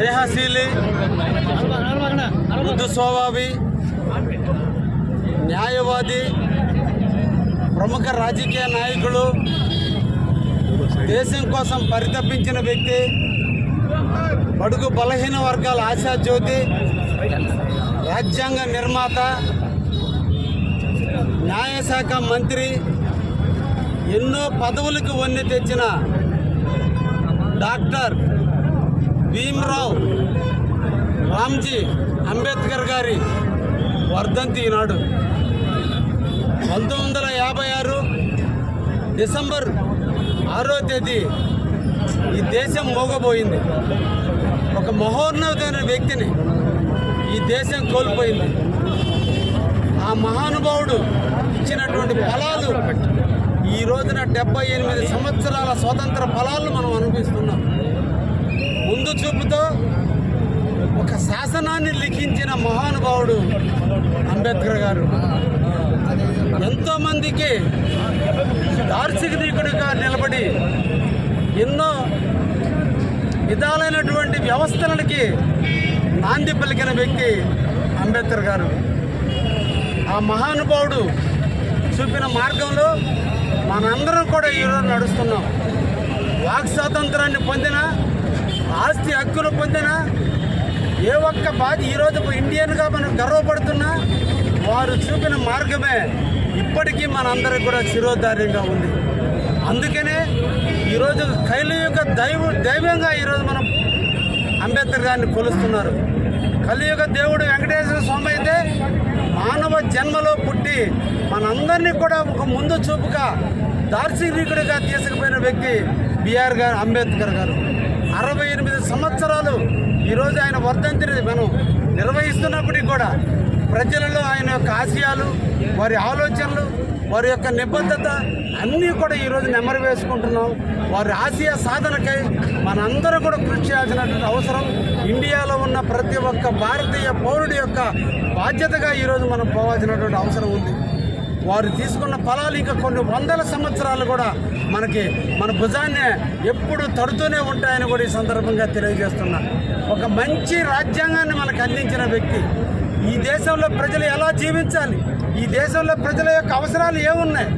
స్నేహశీలి మృదు స్వభావి న్యాయవాది ప్రముఖ రాజకీయ నాయకులు దేశం కోసం పరితపించిన వ్యక్తి బడుగు బలహీన వర్గాల ఆశాజ్యోతి రాజ్యాంగ నిర్మాత న్యాయశాఖ మంత్రి ఎన్నో పదవులకు వన్నె తెచ్చిన డాక్టర్ భీమరావు రామ్జీ అంబేద్కర్ గారి వర్ధంతి ఈనాడు. పంతొమ్మిది వందల యాభై ఆరు డిసెంబర్ ఆరో తేదీ ఈ దేశం మోగబోయింది. ఒక మహోన్నతమైన వ్యక్తిని ఈ దేశం కోల్పోయింది. ఆ మహానుభావుడు ఇచ్చినటువంటి ఫలాలు ఈ రోజున డెబ్బై ఎనిమిది సంవత్సరాల స్వతంత్ర ఫలాలను మనం అనుభవిస్తున్నాం. ముందు చూపుతో ఒక శాసనాన్ని లిఖించిన మహానుభావుడు అంబేద్కర్ గారు. ఎంతోమందికి దార్శనికుడిగా నిలబడి ఎన్నో విధాలైనటువంటి వ్యవస్థలకి నాంది పలికిన వ్యక్తి అంబేద్కర్ గారు. ఆ మహానుభావుడు చూపిన మార్గంలో మనందరం కూడా ఈరోజు నడుస్తున్నాం. వాక్ స్వాతంత్రాన్ని పొందిన ఆస్తి హక్కులు పొందిన ఏ ఒక్క బాధ ఈరోజు ఇండియన్గా మనం గర్వపడుతున్నా వారు చూపిన మార్గమే ఇప్పటికీ మనందరికి కూడా శిరోధార్యంగా ఉంది. అందుకనే ఈరోజు కైలయుగ దైవ దైవంగా ఈరోజు మనం అంబేద్కర్ గారిని కొలుస్తున్నారు. కలియుగ దేవుడు వెంకటేశ్వర స్వామి అయితే మానవ జన్మలో పుట్టి మనందరినీ కూడా ఒక ముందు చూపుగా దార్శనికుడిగా తీసుకుపోయిన వ్యక్తి బిఆర్ గారు అంబేద్కర్ గారు. అరవై ఈరోజు ఆయన వర్ధంతిని మనం నిర్వహిస్తున్నప్పటికీ కూడా ప్రజలలో ఆయన యొక్క ఆశయాలు వారి ఆలోచనలు వారి యొక్క నిబద్ధత అన్నీ కూడా ఈరోజు నెమరు వేసుకుంటున్నాం. వారి ఆశయ సాధనకై మనందరూ కూడా కృషి చేయాల్సినటువంటి అవసరం. ఇండియాలో ఉన్న ప్రతి ఒక్క భారతీయ పౌరుడి యొక్క బాధ్యతగా ఈరోజు మనం పోవాల్సినటువంటి అవసరం ఉంది. వారు తీసుకున్న ఫలాలు ఇంకా కొన్ని వందల సంవత్సరాలు కూడా మనకి మన భుజాన్ని ఎప్పుడు తడుతూనే ఉంటాయని కూడా ఈ సందర్భంగా తెలియజేస్తున్నాను ఒక మంచి రాజ్యాంగాన్ని మనకు అందించిన వ్యక్తి. ఈ దేశంలో ప్రజలు ఎలా జీవించాలి? ఈ దేశంలో ప్రజల యొక్క అవసరాలు ఏమున్నాయి?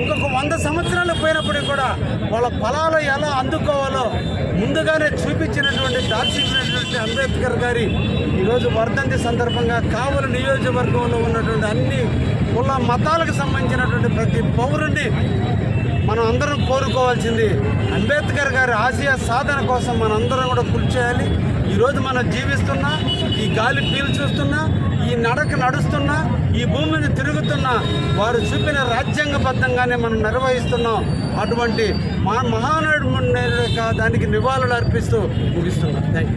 ఇంకొక వంద సంవత్సరాలు పోయినప్పటికీ కూడా వాళ్ళ ఫలాలు ఎలా అందుకోవాలో ముందుగానే చూపించినటువంటి దార్శనికుడైనటువంటి అంబేద్కర్ గారి ఈరోజు వర్ధంతి సందర్భంగా కావలి నియోజకవర్గంలో ఉన్నటువంటి అన్ని కుల మతాలకు సంబంధించినటువంటి ప్రతి పౌరుణ్ణి మనం అందరం కోరుకోవాల్సింది అంబేద్కర్ గారి ఆశయ సాధన కోసం మనందరం కూడా కృషి చేయాలి. ఈరోజు మనం జీవిస్తున్నా ఈ గాలి పీల్చూస్తున్నా ఈ నడక నడుస్తున్నా ఈ భూమిని తిరుగుతున్నా వారు చూపిన రాజ్యాంగబద్ధంగానే మనం నిర్వహిస్తున్నాం. అటువంటి మా మహానాడు దానికి నివాళులు అర్పిస్తూ ముగిస్తున్నాం. Thank you